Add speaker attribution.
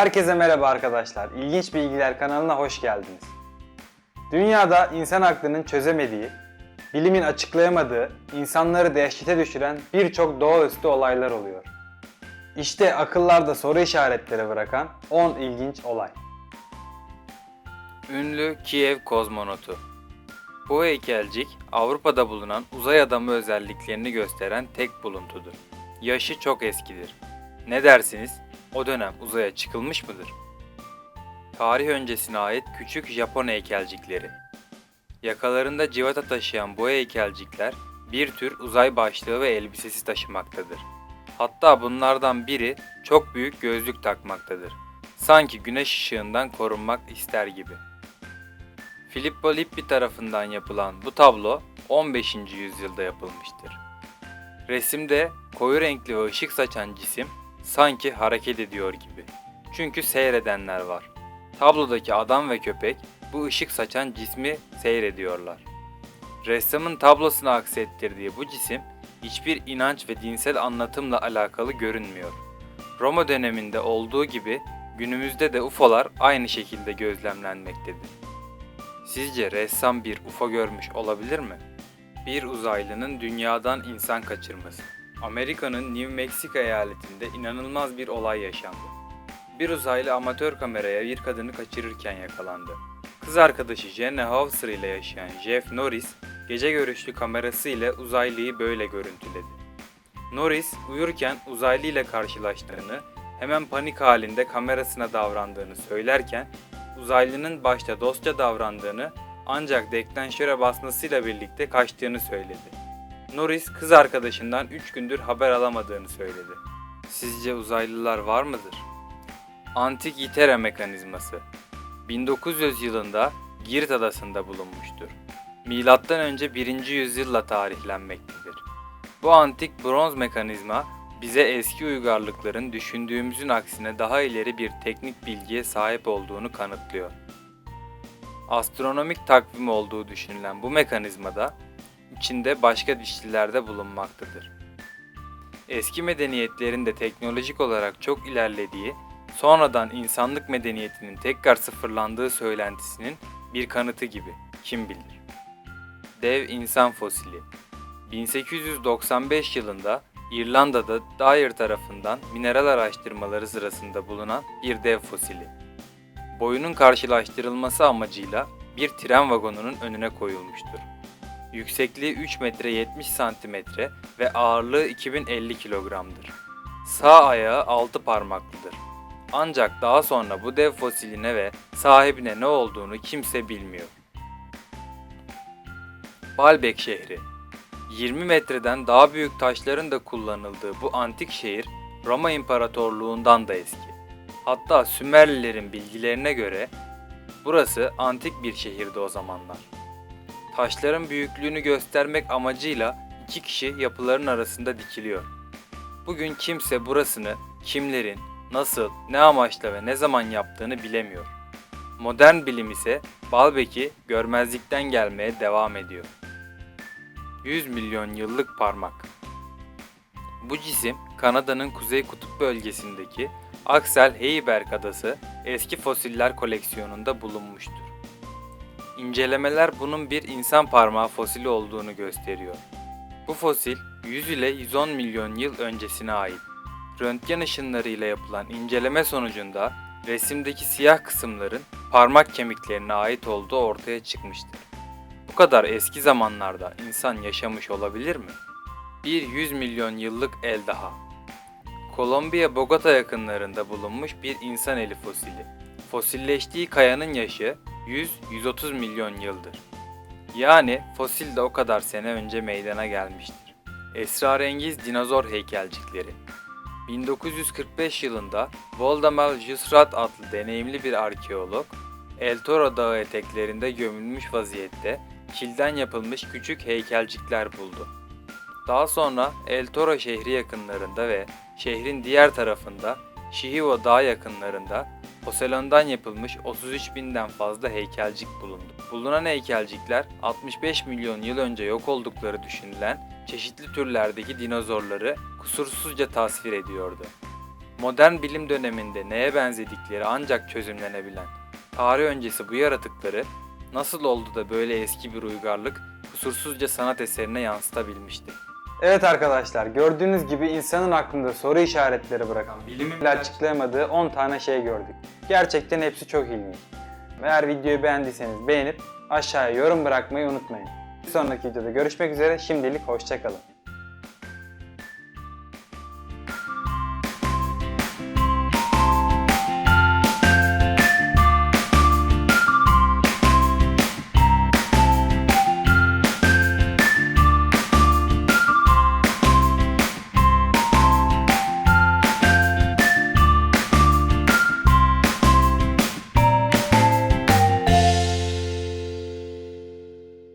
Speaker 1: Herkese merhaba arkadaşlar. İlginç Bilgiler kanalına hoş geldiniz. Dünyada insan aklının çözemediği, bilimin açıklayamadığı, insanları dehşete düşüren birçok doğaüstü olaylar oluyor. İşte akıllarda soru işaretleri bırakan 10 ilginç olay.
Speaker 2: Ünlü Kiev kozmonotu. Bu heykelcik Avrupa'da bulunan uzay adamı özelliklerini gösteren tek buluntudur. Yaşı çok eskidir. Ne dersiniz? O dönem uzaya çıkılmış mıdır? Tarih öncesine ait küçük Japon heykelcikleri. Yakalarında civata taşıyan bu heykelcikler bir tür uzay başlığı ve elbisesi taşımaktadır. Hatta bunlardan biri çok büyük gözlük takmaktadır. Sanki güneş ışığından korunmak ister gibi. Filippo Lippi tarafından yapılan bu tablo 15. yüzyılda yapılmıştır. Resimde koyu renkli ve ışık saçan cisim sanki hareket ediyor gibi. Çünkü seyredenler var. Tablodaki adam ve köpek bu ışık saçan cismi seyrediyorlar. Ressamın tablosuna aksettirdiği bu cisim hiçbir inanç ve dinsel anlatımla alakalı görünmüyor. Roma döneminde olduğu gibi günümüzde de UFO'lar aynı şekilde gözlemlenmektedir. Sizce ressam bir UFO görmüş olabilir mi? Bir uzaylının dünyadan insan kaçırması. Amerika'nın New Mexico eyaletinde inanılmaz bir olay yaşandı. Bir uzaylı amatör kameraya bir kadını kaçırırken yakalandı. Kız arkadaşı Jenna Hauser ile yaşayan Jeff Norris, gece görüşlü kamerası ile uzaylıyı böyle görüntüledi. Norris uyurken uzaylı ile karşılaştığını, hemen panik halinde kamerasına davrandığını söylerken uzaylının başta dostça davrandığını ancak deklanşöre basmasıyla birlikte kaçtığını söyledi. Norris kız arkadaşından 3 gündür haber alamadığını söyledi. Sizce uzaylılar var mıdır? Antik İtera mekanizması 1900 yılında Girit adasında bulunmuştur. Milattan önce 1. yüzyılla tarihlenmektedir. Bu antik bronz mekanizma bize eski uygarlıkların düşündüğümüzün aksine daha ileri bir teknik bilgiye sahip olduğunu kanıtlıyor. Astronomik takvim olduğu düşünülen bu mekanizmada içinde başka dişlilerde bulunmaktadır. Eski medeniyetlerin de teknolojik olarak çok ilerlediği, sonradan insanlık medeniyetinin tekrar sıfırlandığı söylentisinin bir kanıtı gibi kim bilir. Dev insan fosili 1895 yılında İrlanda'da Dyer tarafından mineral araştırmaları sırasında bulunan bir dev fosili. Boyunun karşılaştırılması amacıyla bir tren vagonunun önüne koyulmuştur. Yüksekliği 3 metre 70 santimetre ve ağırlığı 2050 kilogramdır. Sağ ayağı 6 parmaklıdır. Ancak daha sonra bu dev fosiline ve sahibine ne olduğunu kimse bilmiyor. Baalbek şehri 20 metreden daha büyük taşların da kullanıldığı bu antik şehir Roma İmparatorluğundan da eski. Hatta Sümerlilerin bilgilerine göre burası antik bir şehirdi o zamanlar. Taşların büyüklüğünü göstermek amacıyla iki kişi yapıların arasında dikiliyor. Bugün kimse burasını kimlerin, nasıl, ne amaçla ve ne zaman yaptığını bilemiyor. Modern bilim ise Baalbek'i görmezlikten gelmeye devam ediyor. 100 milyon yıllık parmak. Bu cisim Kanada'nın kuzey kutup bölgesindeki Axel Heiberg adası eski fosiller koleksiyonunda bulunmuştur. İncelemeler bunun bir insan parmağı fosili olduğunu gösteriyor. Bu fosil 100 ile 110 milyon yıl öncesine ait. Röntgen ışınlarıyla yapılan inceleme sonucunda resimdeki siyah kısımların parmak kemiklerine ait olduğu ortaya çıkmıştır. Bu kadar eski zamanlarda insan yaşamış olabilir mi? Bir 100 milyon yıllık el daha. Kolombiya Bogota yakınlarında bulunmuş bir insan eli fosili. Fosilleştiği kayanın yaşı 100-130 milyon yıldır. Yani fosil de o kadar sene önce meydana gelmiştir. Esrarengiz dinozor heykelcikleri. 1945 yılında Voldemar Jusrat adlı deneyimli bir arkeolog, El Toro Dağı eteklerinde gömülmüş vaziyette kilden yapılmış küçük heykelcikler buldu. Daha sonra El Toro şehri yakınlarında ve şehrin diğer tarafında Shihiwo Dağı yakınlarında poselandan yapılmış 33 binden fazla heykelcik bulundu. Bulunan heykelcikler 65 milyon yıl önce yok oldukları düşünülen çeşitli türlerdeki dinozorları kusursuzca tasvir ediyordu. Modern bilim döneminde neye benzedikleri ancak çözümlenebilen, tarih öncesi bu yaratıkları nasıl oldu da böyle eski bir uygarlık kusursuzca sanat eserine yansıtabilmişti?
Speaker 1: Evet arkadaşlar gördüğünüz gibi insanın aklında soru işaretleri bırakan bilimin açıklayamadığı 10 tane şey gördük. Gerçekten hepsi çok ilginç. Eğer videoyu beğendiyseniz beğenip aşağıya yorum bırakmayı unutmayın. Bir sonraki videoda görüşmek üzere şimdilik hoşçakalın.